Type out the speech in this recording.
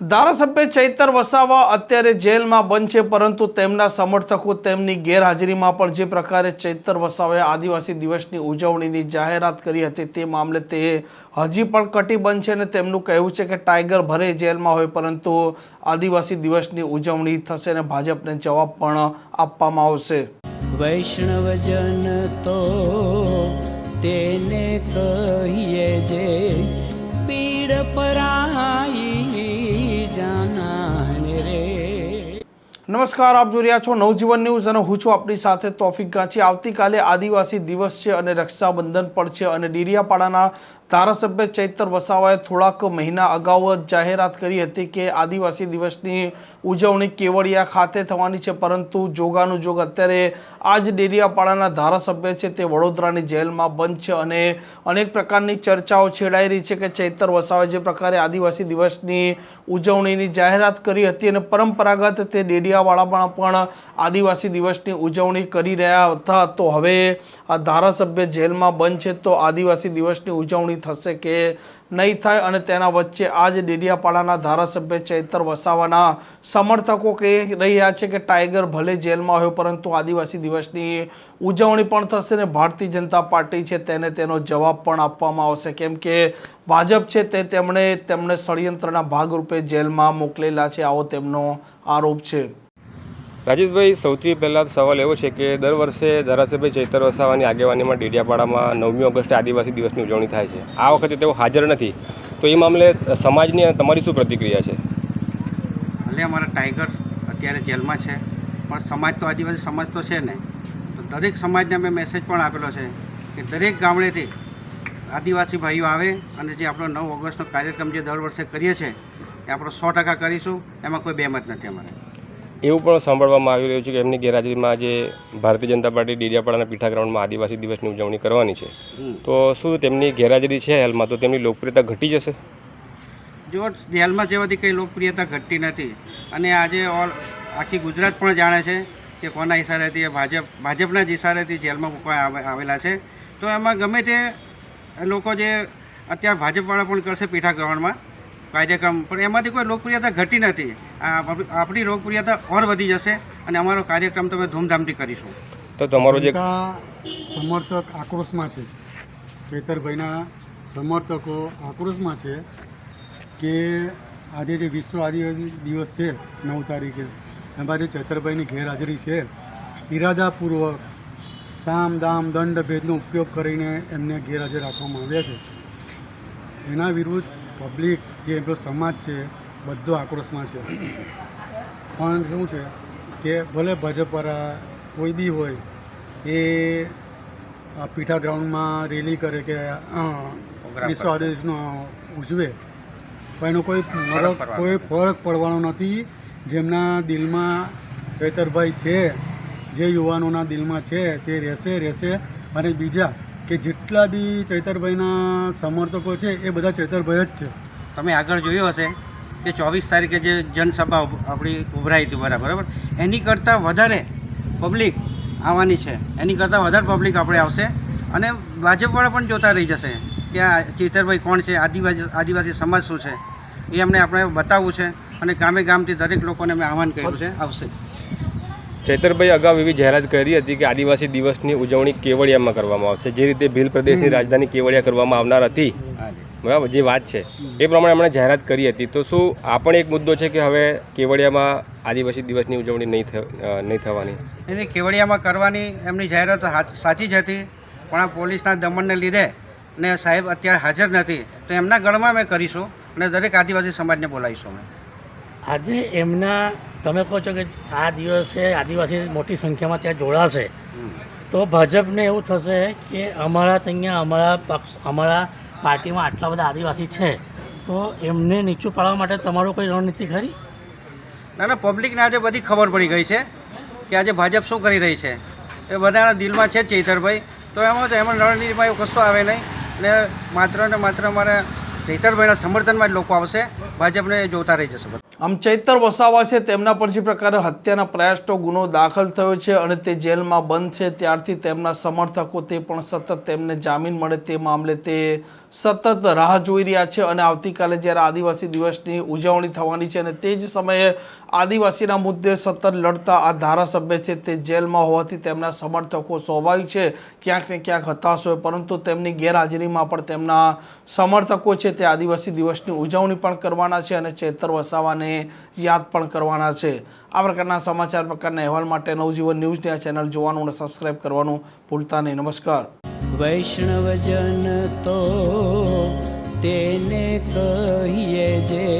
ધારાસભ્ય ચૈતર વસાવા અત્યારે જેલમાં બંધ છે, પરંતુ તેમના સમર્થકો તેમની ગેરહાજરીમાં પણ જે પ્રકારે ચૈતર વસાવાએ આદિવાસી દિવસની ઉજવણીની જાહેરાત કરી હતી તે મામલે તે હજી પણ કટિબંધ છે અને તેમનું કહેવું છે કે ટાઈગર ભરે જેલમાં હોય, પરંતુ આદિવાસી દિવસની ઉજવણી થશે અને ભાજપને જવાબ પણ આપવામાં આવશે. વૈષ્ણવજન તો તેને કહીએ જે પીડ પરાઈ નમસ્કાર, આપ જોઈ રહ્યા છો નવજીવન ન્યૂઝ અને હું છું આપણી સાથે તોફિક ગાંચી. આવતીકાલે આદિવાસી દિવસ છે અને રક્ષાબંધન પણ છે અને ડીરિયાપાડાના ધારાસભ્ય ચૈતર વસાવાએ થોડાક મહિના અગાઉ જાહેરાત કરી હતી કે આદિવાસી દિવસની ઉજવણી કેવડિયા ખાતે થવાની છે, પરંતુ જોગાનું જોગ અત્યારે આ જ ડેડિયાપાડાના ધારાસભ્ય છે, તે વડોદરાની જેલમાં બંધ છે અને અનેક પ્રકારની ચર્ચાઓ છેડાઈ રહી છે કે ચૈતર વસાવાએ જે પ્રકારે આદિવાસી દિવસની ઉજવણીની જાહેરાત કરી હતી અને પરંપરાગત તે ડેડિયાવાળામાં પણ આદિવાસી દિવસની ઉજવણી કરી રહ્યા હતા, તો હવે આ ધારાસભ્ય જેલમાં બંધ છે, તો આદિવાસી દિવસની ઉજવણી થશે કે નહીં થાય અને તેના વચ્ચે આજ ડેડિયાપાડાના ધારાસભ્ય ચૈતર વસાવાના સમર્થકો કહી રહ્યા છે કે ટાઈગર ભલે જેલમાં હોય પરંતુ આદિવાસી દિવસની ઉજવણી પણ થશે ને ભારતીય જનતા પાર્ટી છે તેને તેનો જવાબ પણ આપવામાં આવશે. કેમ કે ભાજપ છે તે તેમણે તેમને ષડયંત્રના ભાગરૂપે જેલમાં મોકલેલા છે. આવો તેમનો આરોપ છે. રાજેશભાઈ, સૌથી પહેલાં સવાલ એવો છે કે દર વર્ષે ધારાસભ્ય ચૈતર વસાવાની આગેવાનીમાં ડેડિયાપાડામાં નવમી ઓગસ્ટે આદિવાસી દિવસની ઉજવણી થાય છે. આ વખતે તેઓ હાજર નથી. તો એ મામલે સમાજની તમારી શું પ્રતિક્રિયા છે? ભલે અમારા ટાઈગર અત્યારે જેલમાં છે, પણ સમાજ તો આદિવાસી સમાજ તો છે ને. તો દરેક સમાજને અમે મેસેજ પણ આપેલો છે કે દરેક ગામડેથી આદિવાસી ભાઈઓ આવે અને જે આપણો નવ ઓગસ્ટનો કાર્યક્રમ જે દર વર્ષે કરીએ છીએ એ આપણો સો ટકા કરીશું, એમાં કોઈ બેમત નથી અમારે. એવું પણ સાંભળવામાં આવી રહ્યું છે કે એમની ગેરહાજરીમાં જે ભારતીય જનતા પાર્ટી ડેડિયાપાડાના પીઠા ગ્રાઉન્ડમાં આદિવાસી દિવસની ઉજવણી કરવાની છે. તો શું તેમની ગેરહાજરી છે હાલમાં? તો તેમની લોકપ્રિયતા ઘટી જશે? જો જેલમાં જેવાથી કંઈ લોકપ્રિયતા ઘટતી નથી અને આજે ઓલ આખી ગુજરાત પણ જાણે છે કે કોના ઇશારેથી ભાજપ ભાજપના જ ઇશારેથી જેલમાં મૂકવા આવેલા છે. તો એમાં ગમે તે લોકો જે અત્યારે ભાજપવાળા પણ કરશે પીઠા ગ્રહણમાં કાર્યક્રમ પણ એમાંથી કોઈ લોકપ્રિયતા ઘટી નથી. આપણી- આપણી લોકપ્રિયતા ઓર વધી જશે અને અમારો કાર્યક્રમ તમે ધૂમધામથી કરીશું. તો તમારો જે સમર્થક આક્રોશમાં છે. ચેતરભાઈના સમર્થકો આક્રોશમાં છે કે આજે જે વિશ્વ આદિવાસી દિવસ છે નવ તારીખે એમાં જે ચેતરભાઈની ગેરહાજરી છે ઇરાદાપૂર્વક સામ દામ દંડ ભેદનો ઉપયોગ કરીને એમને ગેરહાજર રાખવામાં આવ્યા છે. એના વિરુદ્ધ પબ્લિક જે એમનો સમાજ છે બધો આક્રોશમાં છે. પણ શું છે કે ભલે ભાજપવાળા કોઈ બી હોય એ આ પીઠા ગ્રાઉન્ડમાં રેલી કરે કે વિશ્વ આદેશનો ઉજવે પણ એનો કોઈ ફરક કોઈ ફરક પડવાનો નથી. જેમના દિલમાં ચૈતરભાઈ છે જે યુવાનોના દિલમાં છે તે રહેશે રહેશે. અને બીજા કે જેટલા બી ચૈતરભાઈના સમર્થકો છે એ બધા ચૈતરભાઈ જ છે. તમે આગળ જોયું હશે? કે ચોવીસ તારીખે જે જનસભા આપણી ઉભરાઈ હતી બરાબર બરાબર? એની કરતાં વધારે પબ્લિક આવવાની છે. એની કરતાં વધારે પબ્લિક આપણે આવશે. અને ભાજપવાળા પણ જોતા રહી જશે કે આ ચેતરભાઈ કોણ છે આદિવાસી આદિવાસી સમાજ શું છે? એ અમને આપણે બતાવવું છે અને ગામે ગામથી દરેક લોકોને અમે આહવાન કર્યું છે આવશે. ચૈતરભાઈ અગાઉ એવી જાહેરાત કરી હતી કે આદિવાસી દિવસની ઉજવણી કેવડિયામાં કરવામાં આવશે. જે રીતે ભીલ પ્રદેશની રાજધાની કેવડિયા કરવામાં આવનાર હતી. બરાબર જે વાત છે. એ પ્રમાણે એમણે જાહેરાત કરી હતી. તો શું આ પણ એક મુદ્દો છે કે હવે કેવડિયામાં આદિવાસી દિવસની ઉજવણી નહીં થ- નહીં થવાની? એની કેવડિયામાં કરવાની એમની જાહેરાત સાચી જ હતી. પણ આ પોલીસના દમનને લીધે ને સાહેબ અત્યારે હાજર નથી. તો એમના ગળમાં અમે કરીશું અને દરેક આદિવાસી સમાજને બોલાવીશું અમે. આજે એમના તમે કહો છો કે આ દિવસે આદિવાસી મોટી સંખ્યામાં ત્યાં જોડાશે. તો ભાજપને એવું થશે કે અમારા ત્યાં અમારા પક્ષ અમારા પાર્ટીમાં આટલા બધા આદિવાસી છે તો એમને નીચું પાડવા માટે તમારું કોઈ રણનીતિ ખરી? ના ના પબ્લિકને આજે બધી ખબર પડી ગઈ છે કે આજે ભાજપ શું કરી રહી છે. એ બધાના દિલમાં છે ચૈતરભાઈ. તો એમાં તો એમાં રણનીતિમાં એવું કશું આવે નહીં. ને માત્ર ને માત્ર અમારે ચૈતરભાઈના સમર્થનમાં જ લોકો આવશે. ભાજપને જોતા રહી જશે આમ ચૈતર વસાવા છે તેમના પર જે પ્રકારે હત્યાના પ્રયાસનો ગુનો દાખલ થયો છે અને તે જેલમાં બંધ છે ત્યારથી તેમના સમર્થકો તે પણ સતત તેમને જામીન મળે તે મામલે તે સતત રાહ જોઈ રહ્યા છે અને આવતીકાલે જ્યારે આદિવાસી દિવસની ઉજવણી થવાની છે અને તે જ સમયે આદિવાસીના મુદ્દે સતત લડતા આ ધારાસભ્ય છે તે જેલમાં હોવાથી તેમના સમર્થકો સ્વાભાવિક છે. ક્યાંક ને ક્યાંક હતાશ હોય, પરંતુ તેમની ગેરહાજરીમાં પણ તેમના સમર્થકો છે તે આદિવાસી દિવસની ઉજવણી પણ કરવાના છે અને ચેતર વસાવાને યાદ પણ કરવાના છે. આ પ્રકારના સમાચાર, પ્રકારના અહેવાલ માટે નવજીવન ન્યૂઝની આ ચેનલ જોવાનું અને સબસ્ક્રાઇબ કરવાનું ભૂલતા નહીં. નમસ્કાર. વૈષ્ણવજન તો તેને કહીએ જે પીડ પરા